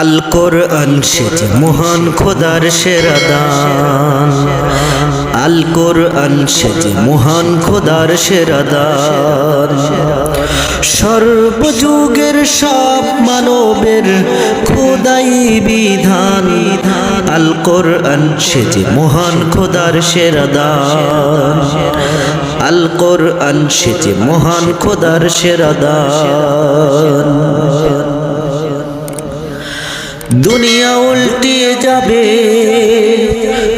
আল কোরআন সেজ মহান খোদার সেরা দান। আল কোরআন সেজ মহান খোদার সেরা দান। সর্বযুগের সব মানবের খোদাই বিধান। আল কোরআন সেজ মহান খোদার সেরা দান। আল কোরআন সেজ মহান খোদার সেরা দান। দুনিয়া উল্টিয়ে যাবে,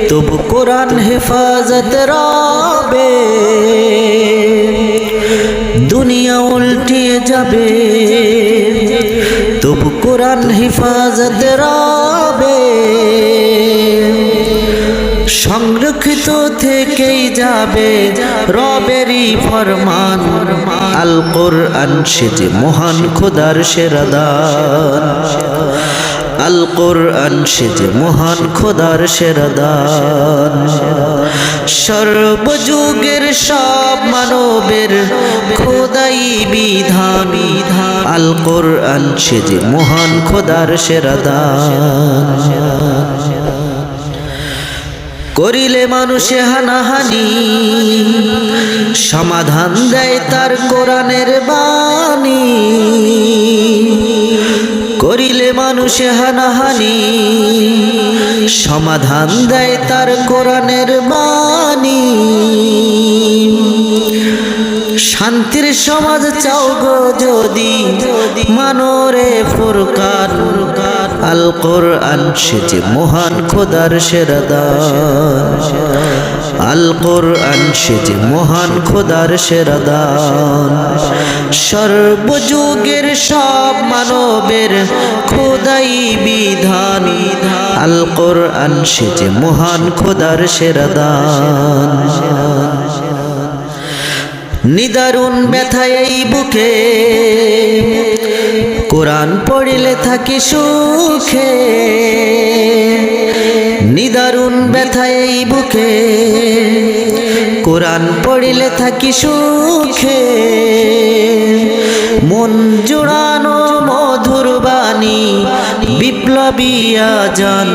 তবু কোরআন হেফাজত রবে। দুনিয়া উল্টিয়ে যাবে, তবু কোরআন হেফাজত রবে। সংরক্ষিত থেকেই যাবে রবেরই ফরমান। আল কোরআন সেজে মহান খোদার সেরাদান আল কোরআন সে যে মহান খোদার সেরাদান সর্বযুগের সব মানবের খোদাই বিধান। আল কোরআন সেজে মহান খোদার সেরাদান করিলে মানুষে হানাহানি, সমাধান দেয় তার কোরআনের বাণী। মানুষে হানাহানি। সমাধান দেয় তার কোরআনের বাণী। শান্তির সমাজ চাও গো যদি, মানোরে ফুরকান। আল কোরআন সেজে মহান খোদার সেরাদান আল কোরআন সেজে মহান খোদার সেরাদান। সর্বযুগের সব মানবের খোদাই বিধান। আল কোরআন সেজে মহান খোদার সেরাদান। নিদারুণ ব্যথায় এই বুকে, কোরআন পড়িলে থাকি সুখে। নিদারুণ ব্যথা এই বুকে। কোরআন পড়িলে থাকি সুখে। মন জোড়ানো মধুর বাণী বিপ্লবীয়া জান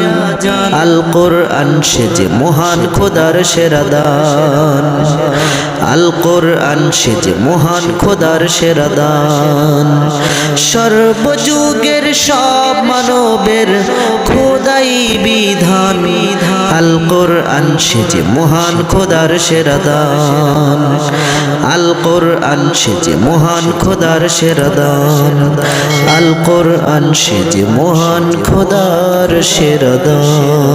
আল কোরআন সেজে মহান খোদার সেরাদান আল কোরআন সেজে মহান খোদার সেরাদান সর্বযুগের সব মানবের খোদাই বিধান। আল কোরআন সেজে মহান খোদার সেরাদান। আল কোরআন সেজে মহান খোদার সেরাদান। আল কোরআন সেজে মহান খোদার সেরাদান।